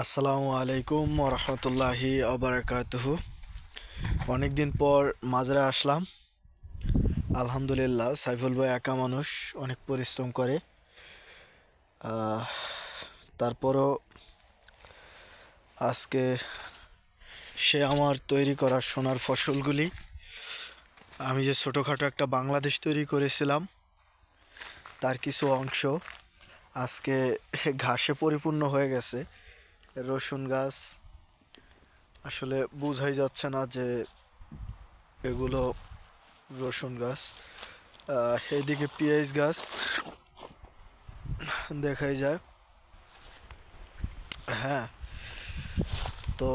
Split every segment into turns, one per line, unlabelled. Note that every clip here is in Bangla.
আসসালামু আলাইকুম রহমতুল্লাহি আবরাকাতুহ অনেকদিন পর মাজরা আসলাম। আলহামদুলিল্লাহ, সাইফুল ভাই একা মানুষ, অনেক পরিশ্রম করে। তারপরও আজকে সে আমার তৈরি করা সোনার ফসলগুলি। আমি যে ছোটোখাটো একটা বাংলাদেশ তৈরি করেছিলাম, তার কিছু অংশ আজকে ঘাসে পরিপূর্ণ হয়ে গেছে। রসুন গাছ। আসলে বোঝাই যাচ্ছে না যে এগুলো রসুন গাছ। আহ, এইদিকে পেঁয়াজ গাছ দেখাই যায়। হ্যাঁ তো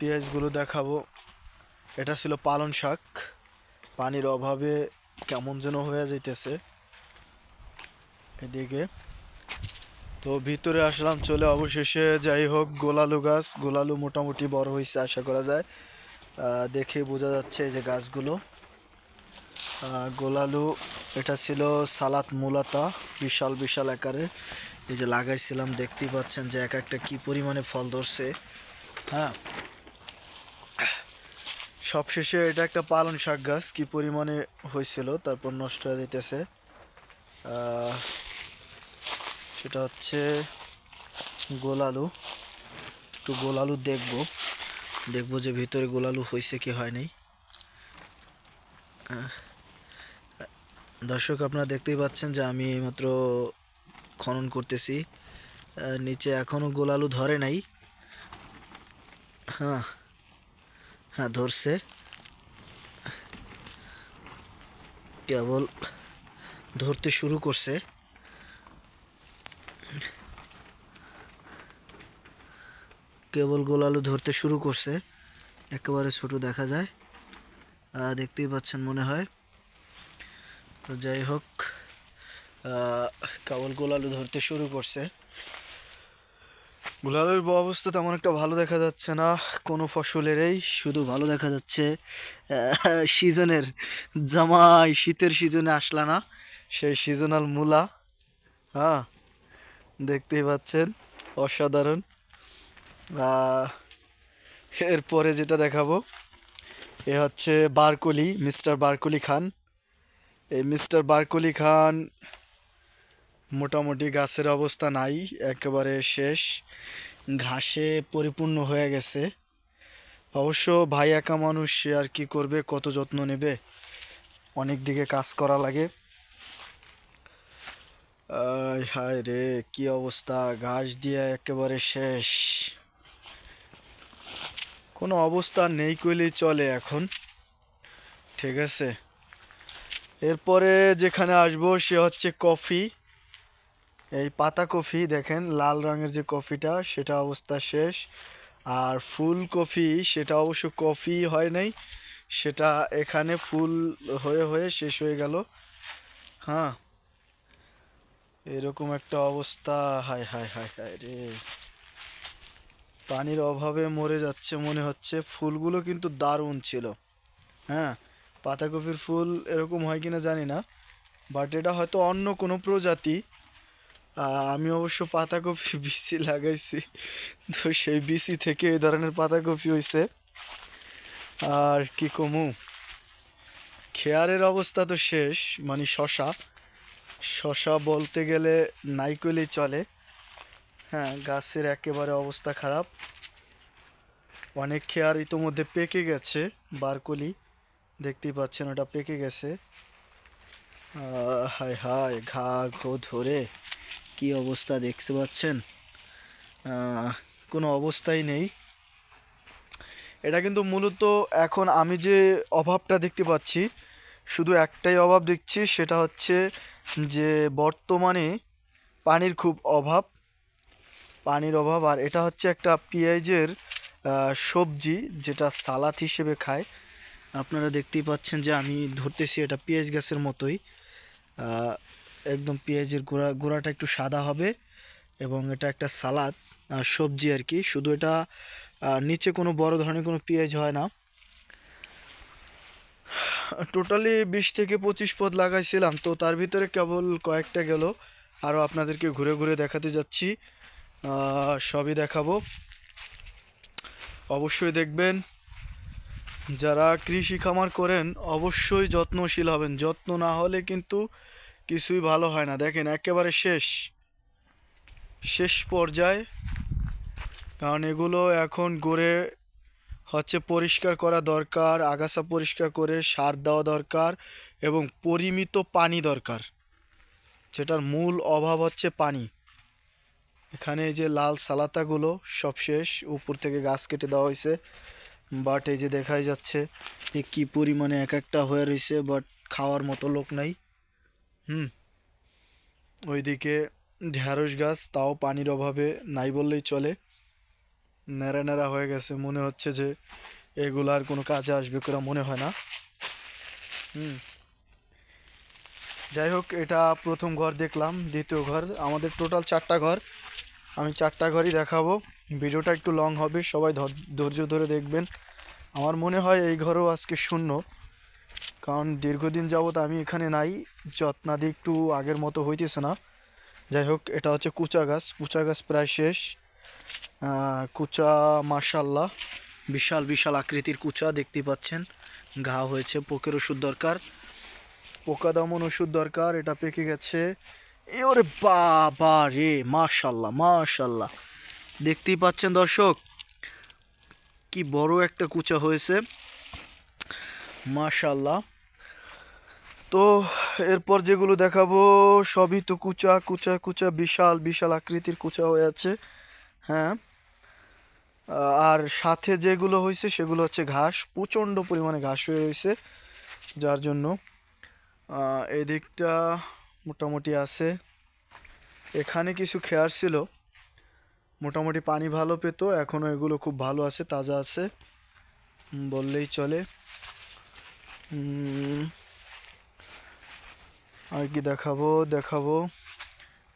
পেঁয়াজগুলো দেখাবো। এটা ছিল পালং শাক। পানির অভাবে কেমন যেন হয়ে যাইতেছে। এদিকে তো ভিতরে আসলাম চলে অবশেষে যাই হোক গোলালু গাছ। গোলালু মোটামুটি বড় হয়েছে আশা করা যায়। দেখে বোঝা যাচ্ছে এই যে গাছগুলো। গোলালু এটা ছিল সালাত মুলাতা বিশাল বিশাল আকারে। এই যে লাগাইছিলাম দেখতেই পাচ্ছেন যে এক একটা কি পরিমাণে ফল ধরছে। হ্যাঁ। সবশেষে এটা একটা পালং শাক গাছ কি পরিমাণে হয়েছিল তারপর নষ্ট হয়ে যাইতেছে। আহ, সেটা হচ্ছে গোলালু। একটু গোলালু দেখব। দেখব যে ভিতরে গোলালু হয়েছে কি হয় নাই দর্শক, আপনারা দেখতেই পাচ্ছেন যে আমি মাত্র খনন করতেছি। নিচে এখনও গোলালু ধরে নাই। হ্যাঁ হ্যাঁ ধরছে। কেবল ধরতে শুরু করছে। কেবল গোলালু ধরতে শুরু করছে, একেবারে ছোট দেখা যায়। দেখতেই পাচ্ছেন মনে হয়। তো যাই হোক কেবল গোলালু ধরতে শুরু করছে। গোলালুর অবস্থা তেমন একটা ভালো দেখা যাচ্ছে না, কোনো ফসলেরই শুধু ভালো দেখা যাচ্ছে সিজনের জামাই, শীতের সিজনে আসলা না, সেই সিজনাল মূলা। হ্যাঁ দেখতেই পাচ্ছেন, অসাধারণ। এরপরে যেটা দেখাবো, এ হচ্ছে বারকলি, মিস্টার বারকলি খান। এই মিস্টার বারকলি খান মোটামুটি গাছের অবস্থা নাই, একেবারে শেষ। ঘাসে পরিপূর্ণ হয়ে গেছে। অবশ্য ভাই একা মানুষ সে আর কি করবে, কত যত্ন নেবে, অনেক দিকে কাজ করা লাগে। হায় রে, কি অবস্থা, ঘাস দিয়ে একেবারে শেষ। কোনো অবস্থা নেই কইলেই চলে এখন। ঠিক আছে? এরপরে যেখানে আসব সে হচ্ছে কফি। এই পাতা কফি দেখেন, লাল রঙের যে কফিটা, সেটা অবস্থা শেষ। আর ফুল কফি, সেটা অবশ্য কফি হয় নাই, সেটা এখানে ফুল হয়ে হয়ে শেষ হয়ে গেল। হ্যাঁ? এরকম একটা অবস্থা। হায় হায় হায় হায় রে। পানির অভাবে মরে যাচ্ছে মনে হচ্ছে। ফুলগুলো কিন্তু দারুণ ছিল। হ্যাঁ পাতাকপির ফুল এরকম হয় কিনা জানি না বাট এটা হয়তো অন্য কোনো প্রজাতি। আমি অবশ্য পাতাকপি বিচি লাগাইছি, তো সেই বিচি থেকে এই ধরনের পাতাকপি হইছে। আর কি কমু? খেয়ারের অবস্থা তো শেষ মানে শশা। শশা বলতে গেলে নাই চলে। হ্যাঁ গাছের একেবারে অবস্থা খারাপ। অনেক খেয়ার ইতোমধ্যে পেকে গেছে, বারকলি। দেখতেই পাচ্ছেন, ওটা পেকে গেছে। হায় হায়, ঘা ঘো ধরে। কি অবস্থা দেখতে পাচ্ছেন? কোনো অবস্থাই নেই। এটা কিন্তু মূলত এখন আমি যে অভাবটা দেখতে পাচ্ছি, শুধু একটাই অভাব দেখছি, সেটা হচ্ছে যে বর্তমানে পানির খুব অভাব। পানির অভাব, আর এটা হচ্ছে একটা পেঁয়াজের সবজি যেটা সালাদ হিসেবে খায়। আপনারা দেখতেই পাচ্ছেন যে আমি ধরতেছি এটা পেঁয়াজ গাছের মতোই। একদম পেঁয়াজের গোড়া, গোড়াটা একটু সাদা হবে এবং এটা একটা সালাদ সবজি আর কি। শুধু এটা নিচে কোনো বড় ধরনের কোনো পেঁয়াজ হয় না। টোটালি বিশ থেকে পঁচিশ পদ লাগাইছিলাম, তো তার ভিতরে কেবল কয়েকটা গেল। আরও আপনাদেরকে ঘুরে ঘুরে দেখাতে যাচ্ছি। সবই দেখাবো। অবশ্যই দেখবেন, যারা কৃষি খামার করেন, অবশ্যই যত্নশীল হবেন। যত্ন না হলে কিন্তু কিছুই ভালো হয় না। দেখেন, একেবারে শেষ। শেষ পর্যায়ে, কারণ এগুলো এখন গড়ে হচ্ছে পরিষ্কার করা দরকার, আগাছা পরিষ্কার করে সার দেওয়া দরকার এবং পরিমিত পানি দরকার, যেটার মূল অভাব হচ্ছে পানি। এখানে এই যে লাল সালাতাগুলো সব শেষ। উপর থেকে গাছ কেটে দেওয়া হয়েছে। বাট এই যে দেখাই যাচ্ছে যে কি পরিমাণে এক একটা হয়ে রয়েছে বাট খাওয়ার মতো লোক নাই। হুম। ওইদিকে ঢ্যাঁড়স গাছ, তাও পানির অভাবে নাই বললেই চলে। ন্যাড়া ন্যাড়া হয়ে গেছে। মনে হচ্ছে যে এগুলো আর কোনো কাজে আসবে করে মনে হয় না। হুম। যাই হোক, এটা প্রথম ঘর দেখলাম। দ্বিতীয় ঘর। আমাদের টোটাল চারটা ঘর। আমি চারটা ঘরই দেখাবো। ভিডিওটা একটু লং হবে, সবাই ধর- ধৈর্য ধরে দেখবেন। আমার মনে হয় এই ঘরও আজকে শূন্য। কারণ দীর্ঘদিন যাবত আমি এখানে নাই, যত্নাদি একটু আগের মতো হইতেছে না। যাই হোক, এটা হচ্ছে কুচা গাছ। কুচা গাছ প্রায় শেষ। কুচা মাশাল্লাহ বিশাল বিশাল আকৃতির কুচা দেখতে পাচ্ছেন। ঘা হয়েছে, পোকের ওষুধ দরকার। পোকা দমন ওষুধ দরকার, এটা পেকে গেছে। ওরে বাবা রে, মাশাল্লাহ মাশাল্লাহ। দেখতেই পাচ্ছেন দর্শক, কি বড় একটা কুচা হয়েছে। মাশাল্লাহ। তো এরপর যেগুলো দেখাবো, সবই তো কুচা কুচা কুচা, বিশাল বিশাল আকৃতির কুচা হয়ে আছে। হ্যাঁ। আর সাথে যেগুলো হয়েছে, সেগুলো হচ্ছে ঘাস প্রচণ্ড পরিমাণে ঘাস হয়ে রয়েছে, যার জন্য এদিকটা মোটামুটি আছে। এখানে কিছু খেয়ার ছিল। মোটামুটি পানি ভালো পেতো, এখনও এগুলো খুব ভালো আছে, তাজা আছে। বললেই চলে। আর কি দেখাবো দেখাবো।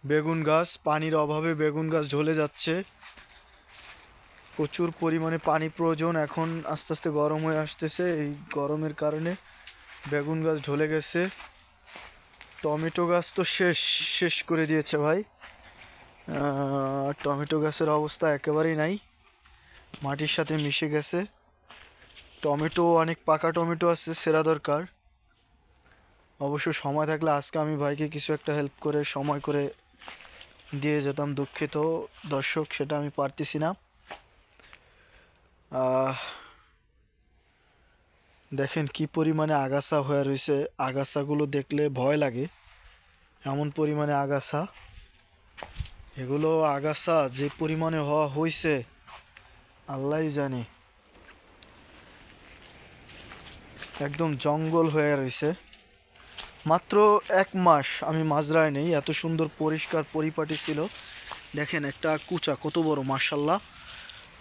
বেগুন গাছ, পানির অভাবে বেগুন গাছ ঢলে যাচ্ছে। প্রচুর পরিমাণে পানি প্রয়োজন, এখন আস্তে আস্তে গরম হয়ে আসতেছে। এই গরমের কারণে বেগুন গাছ ঢলে গেছে। টমেটো গাছ তো শেষ শেষ করে দিয়েছে ভাই। টমেটো গাছের অবস্থা একেবারেই নাই। মাটির সাথে মিশে গেছে। টমেটো, অনেক পাকা টমেটো আছে, সেরা দরকার। অবশ্য সময় থাকলে আজকে আমি ভাইকে কিছু একটা হেল্প করে, সময় করে দিয়ে যেতাম দুঃখিত দর্শক, সেটা আমি পারতেছি না। দেখেন কি পরিমাণে আগাছা হয়ে রয়েছে। আগাছাগুলো দেখলে ভয় লাগে। এমন পরিমাণে আগাছা। এগুলো আগাছা যে পরিমাণে হওয়া হয়েছে আল্লাহই জানে। একদম জঙ্গল হয়ে রয়েছে। মাত্র এক মাস আমি মাজরায় নেই, এত সুন্দর পরিষ্কার পরিপাটি ছিল। দেখেন একটা কুচা, কত বড়, মাশাল্লাহ।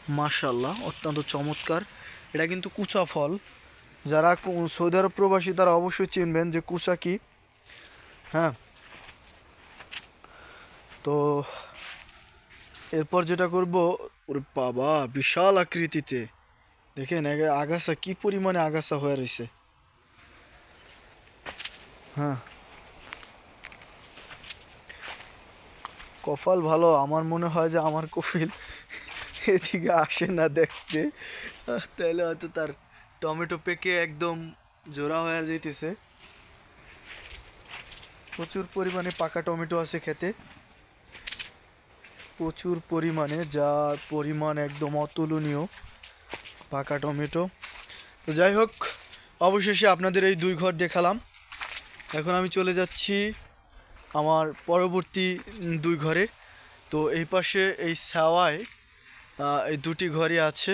মাশাল্লাহ, অত্যন্ত চমৎকার। এটা কিন্তু কুচা ফল। যারা সৌদি আরব প্রবাসী, তারা অবশ্যই চিনবেন যে কুচা কি হ্যাঁ। তো এরপর যেটা করব, ওরে বাবা, বিশাল আকৃতিতে। দেখেন আগাছা কি পরিমাণে আগাছা হয়ে রয়েছে হ্যাঁ। কপাল ভালো, আমার মনে হয় যে আমার কপিল এদিকে আসে না দেখতে। তাহলে হয়তো তার টমেটো পেকে একদম জোড়া হয়ে যাইতেছে। প্রচুর পরিমাণে পাকা টমেটো আছে খেতে। প্রচুর পরিমাণে যার পরিমাণ একদম অতুলনীয় পাকা টমেটো। তো যাই হোক, অবশেষে আপনাদের এই দুই ঘর দেখালাম। এখন আমি চলে যাচ্ছি আমার পরবর্তী দুই ঘরে। তো এই পাশে এই ছাওয়ায় এই দুটি ঘরই আছে।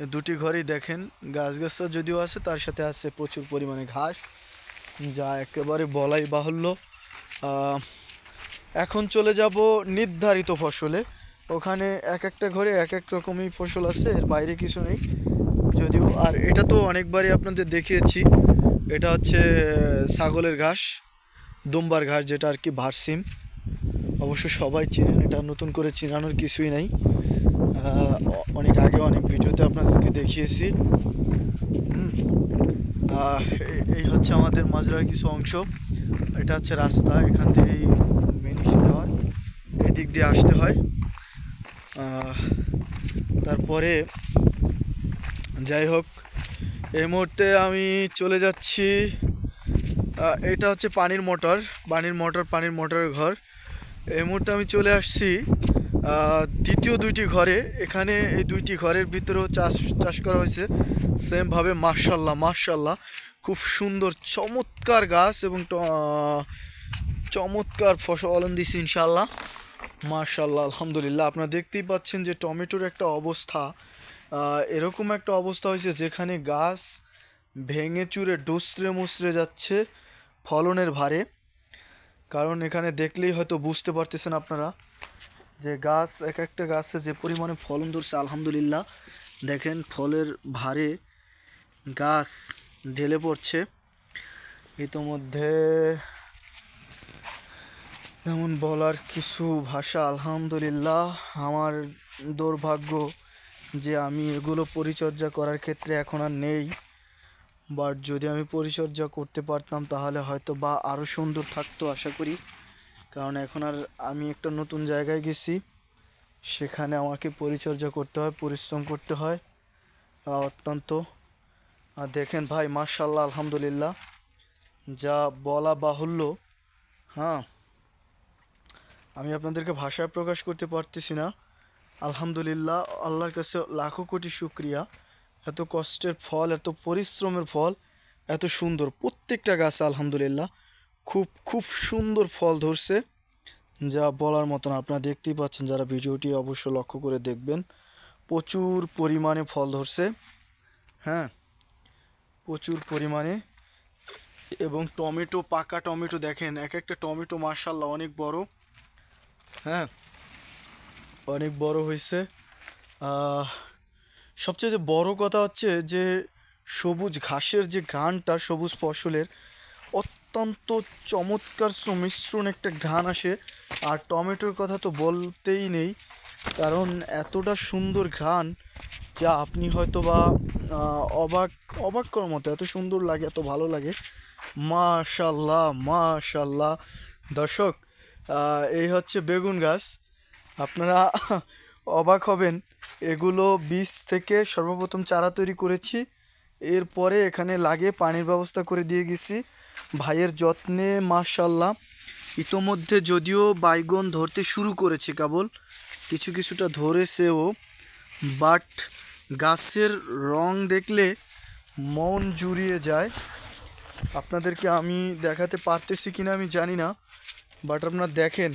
দুটি ঘরই দেখেন গাছগাছরা যদিও আছে, তার সাথে আছে প্রচুর পরিমাণে ঘাস, যা একেবারে বলাই বাহুল্য। এখন চলে যাব নির্ধারিত ফসলে। ওখানে এক একটা ঘরে এক এক রকমই ফসল আছে, এর বাইরে কিছু নেই। যদিও, আর এটা তো অনেকবারই আপনাদের দেখিয়েছি, এটা হচ্ছে, ছাগলের ঘাস, দুম্বার ঘাস যেটা আর কি ভার্সিম। অবশ্য সবাই চেনেন, এটা নতুন করে চেনানোর কিছুই নাই। অনেক আগে অনেক ভিডিওতে আপনাদেরকে দেখিয়েছি। এই হচ্ছে আমাদের মাজরার কিছু অংশ। এটা হচ্ছে রাস্তা, এখান থেকেই মেনিসে যাওয়ার এদিক দিয়ে আসতে হয়। তারপরে যাই হোক, এই মুহূর্তে আমি চলে যাচ্ছি। এটা হচ্ছে পানির মোটর পানির মোটর, পানির মোটরের ঘর। এই মুহূর্তে আমি চলে আসছি দ্বিতীয় দুইটি ঘরে, এখানে এই দুইটি ঘরের ভিতরেও চাষ চাষ করা হয়েছে। সেম ভাবে মার্শাল্লাহ মার্শাল্লাহ খুব সুন্দর, চমৎকার গাছ এবং চমৎকার ফসল দিছি ইনশাল্লাহ মার্শাল্লাহ আলহামদুলিল্লাহ। আপনারা দেখতেই পাচ্ছেন যে টমেটোর একটা অবস্থা। এরকম একটা অবস্থা হয়েছে যেখানে গাছ ভেঙে চুরে ডুসরে মুসরে যাচ্ছে ফলনের ভারে। কারণ এখানে দেখলেই হয়তো বুঝতে পারতেছেন আপনারা। যে গাছ, এক একটা গাছে যে পরিমাণে ফলন ধরছে, আলহামদুলিল্লাহ। দেখেন ফলের ভারে গাছ ঢেলে পড়ছে। ইতোমধ্যে তেমন বলার কিছু ভাষা, আলহামদুলিল্লাহ। আমার দুর্ভাগ্য যে আমি এগুলো পরিচর্যা করার ক্ষেত্রে এখন আর নেই। বাট যদি আমি পরিচর্যা করতে পারতাম, তাহলে হয়তো বা আরও সুন্দর থাকতো, আশা করি। কারণ এখন আর আমি একটা নতুন জায়গায় গেছি। সেখানে আমাকে পরিচর্যা করতে হয়, পরিশ্রম করতে হয়। অত্যন্ত। আর দেখেন ভাই মার্শাল্লাহ আলহামদুলিল্লাহ। যা বলা বাহুল্য হ্যাঁ। আমি আপনাদেরকে ভাষায় প্রকাশ করতে পারতেছি না। আলহামদুলিল্লাহ, আল্লাহর কাছে লাখো কোটি শুক্রিয়া। এত কষ্টের ফল, এত পরিশ্রমের ফল, এত সুন্দর। প্রত্যেকটা গাছ, আলহামদুলিল্লাহ। খুব খুব সুন্দর ফল ধরছে, যা বলার মতন আপনারা দেখতেই পাচ্ছেন যারা ভিডিওটি অবশ্য লক্ষ্য করে দেখবেন। প্রচুর পরিমাণে ফল ধরছে হ্যাঁ? প্রচুর পরিমাণে। এবং টমেটো, পাকা টমেটো দেখেন, এক একটা টমেটো মার্শাল্লাহ অনেক বড় হ্যাঁ? অনেক বড় হয়েছে সবচেয়ে যে বড় কথা হচ্ছে যে সবুজ ঘাসের যে ঘ্রাণটা, সবুজ ফসলের অত্যন্ত চমৎকার সুমিশ্রণ একটা ঘ্রাণ আসে। আর টমেটোর কথা তো বলতেই নেই, কারণ এতটা সুন্দর ঘ্রাণ যা আপনি হয়তো বা অবাক অবাক করার মতো, এত সুন্দর লাগে, এত ভালো লাগে। মাশাল্লাহ মাশাল্লাহ দর্শক এই হচ্ছে বেগুন গাছ। আপনারা অবাক হবেন, এগুলো বীজ থেকে সর্বপ্রথম চারা তৈরি করেছি। এরপরে এখানে লাগে পানির ব্যবস্থা করে দিয়ে গেছি। ভাইয়ের যত্নে মাশাল্লাহ ইতোমধ্যে যদিও বাইগন ধরতে শুরু করেছে কেবল, কিছু কিছুটা ধরেছেও, বাট গাছের রং দেখলে মন জুড়িয়ে যায়। আপনাদেরকে আমি দেখাতে পারতেছি কিনা আমি জানি না, বাট আপনারা দেখেন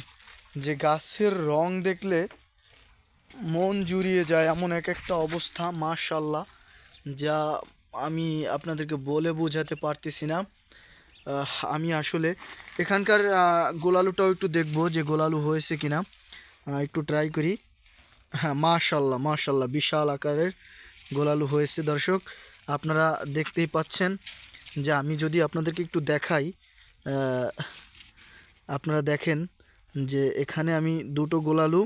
যে গাছের রং দেখলে মন জুড়িয়ে যায় এমন এক একটা অবস্থা মাশাল্লাহ যা আমি আপনাদেরকে বলে বোঝাতে পারতেছি না। আমি আসলে এখানকার গোলালুটাও একটু দেখব যে গোলালু হয়েছে কিনা। একটু ট্রাই করি। হ্যাঁ মাশাল্লাহ মাশাল্লাহ, বিশাল আকারের গোলালু হয়েছে দর্শক। আপনারা দেখতেই পাচ্ছেন যে আমি যদি আপনাদেরকে একটু দেখাই আপনারা দেখেন যে এখানে আমি দুটো গোলালু,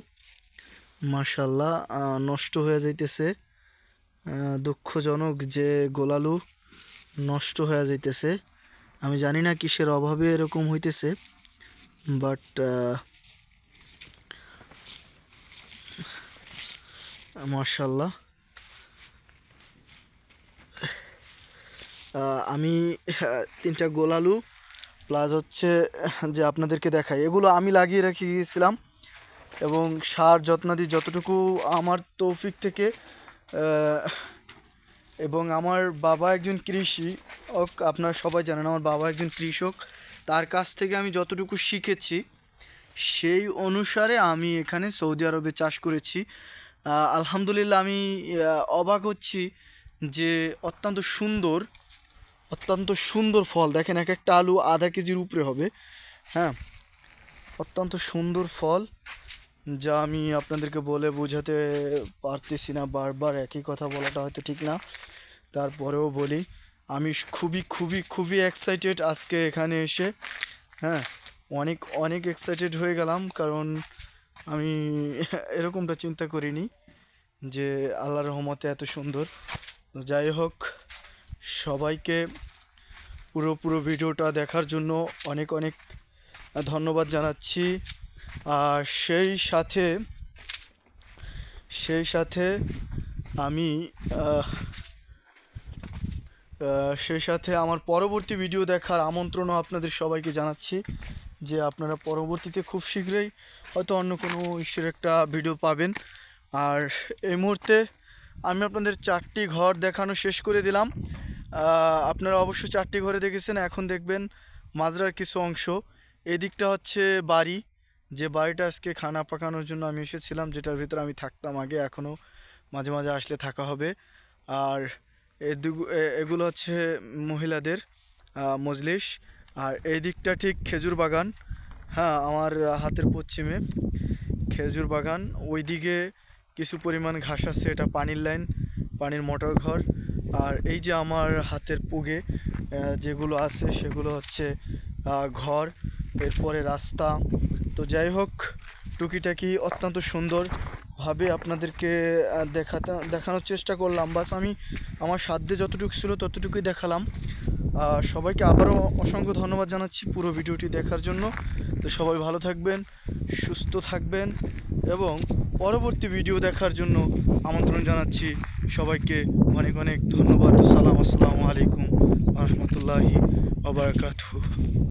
মাশাল্লাহ নষ্ট হয়ে যাইতেছে। দুঃখজনক যে গোলালু নষ্ট হয়ে যাইতেছে। আমি জানি না কিসের অভাবে এরকম হইতেছে বাট মাশাল্লাহ আহ, আমি তিনটা গোলালু প্লাস হচ্ছে যে আপনাদেরকে দেখাই এগুলো আমি লাগিয়ে রেখে গিয়েছিলাম এবং সার যত্নাদি যতটুকু আমার তৌফিক থেকে এবং আমার বাবা একজন কৃষি ওক আপনারা সবাই জানেন আমার বাবা একজন কৃষক। তার কাছ থেকে আমি যতটুকু শিখেছি, সেই অনুসারে আমি এখানে সৌদি আরবে চাষ করেছি। আলহামদুলিল্লাহ আমি অবাক হচ্ছি যে অত্যন্ত সুন্দর অত্যন্ত সুন্দর ফল। দেখেন এক একটা আলু আধা কেজির উপরে হবে হ্যাঁ? অত্যন্ত সুন্দর ফল। যা আমি আপনাদেরকে বলে বোঝাতে পারতেছি না বারবার একই কথা বলাটা হয়তো ঠিক না। তারপরেও বলি, আমি খুবই খুবই খুবই এক্সাইটেড আজকে এখানে এসে। হ্যাঁ অনেক অনেক এক্সাইটেড হয়ে গেলাম, কারণ আমি এরকমটা চিন্তা করিনি যে আল্লাহর রহমতে এত সুন্দর। যাই হোক, সবাইকে পুরো পুরো ভিডিওটা দেখার জন্য অনেক অনেক ধন্যবাদ জানাচ্ছি। সেই সাথে সেই সাথে আমি সেই সাথে আমার পরবর্তী ভিডিও দেখার আমন্ত্রণও আপনাদের সবাইকে জানাচ্ছি যে আপনারা পরবর্তীতে খুব শীঘ্রই হয়তো অন্য কোনো ইস্যুর একটা ভিডিও পাবেন। আর এই মুহূর্তে আমি আপনাদের চারটি ঘর দেখানো শেষ করে দিলাম। আপনারা অবশ্য চারটি ঘরে দেখেছেন, এখন দেখবেন মাজরার কিছু অংশ। এদিকটা হচ্ছে বাড়ি যে বাড়িটা আজকে খানা পাকানোর জন্য আমি এসেছিলাম, যেটার ভিতরে আমি থাকতাম আগে, এখনও মাঝে মাঝে আসলে থাকা হবে। আর এগুলো হচ্ছে মহিলাদের মজলিস। আর এই দিকটা ঠিক খেজুর বাগান। হ্যাঁ আমার হাতের পশ্চিমে খেজুর বাগান। ওইদিকে কিছু পরিমাণ ঘাস আছে, এটা পানির লাইন, পানির মোটর ঘর। আর এই যে আমার হাতের পুগে যেগুলো আছে, সেগুলো হচ্ছে ঘর। এরপরে রাস্তা তো যাই হোক, টুকিটাকি অত্যন্ত সুন্দর ভাবে আপনাদেরকে দেখাতে, দেখানোর চেষ্টা করলাম। বাস আমি আমার সাধ্যে যতটুকু ছিল ততটুকুই দেখালাম। সবাইকে আবারও অসংখ্য ধন্যবাদ জানাচ্ছি পুরো ভিডিওটি দেখার জন্য। তো সবাই ভালো থাকবেন, সুস্থ থাকবেন এবং পরবর্তী ভিডিও দেখার জন্য আমন্ত্রণ জানাচ্ছি সবাইকে অনেক অনেক ধন্যবাদ। সালাম আসসালামু আলাইকুম রহমতুল্লাহি ওবরাকাতুহু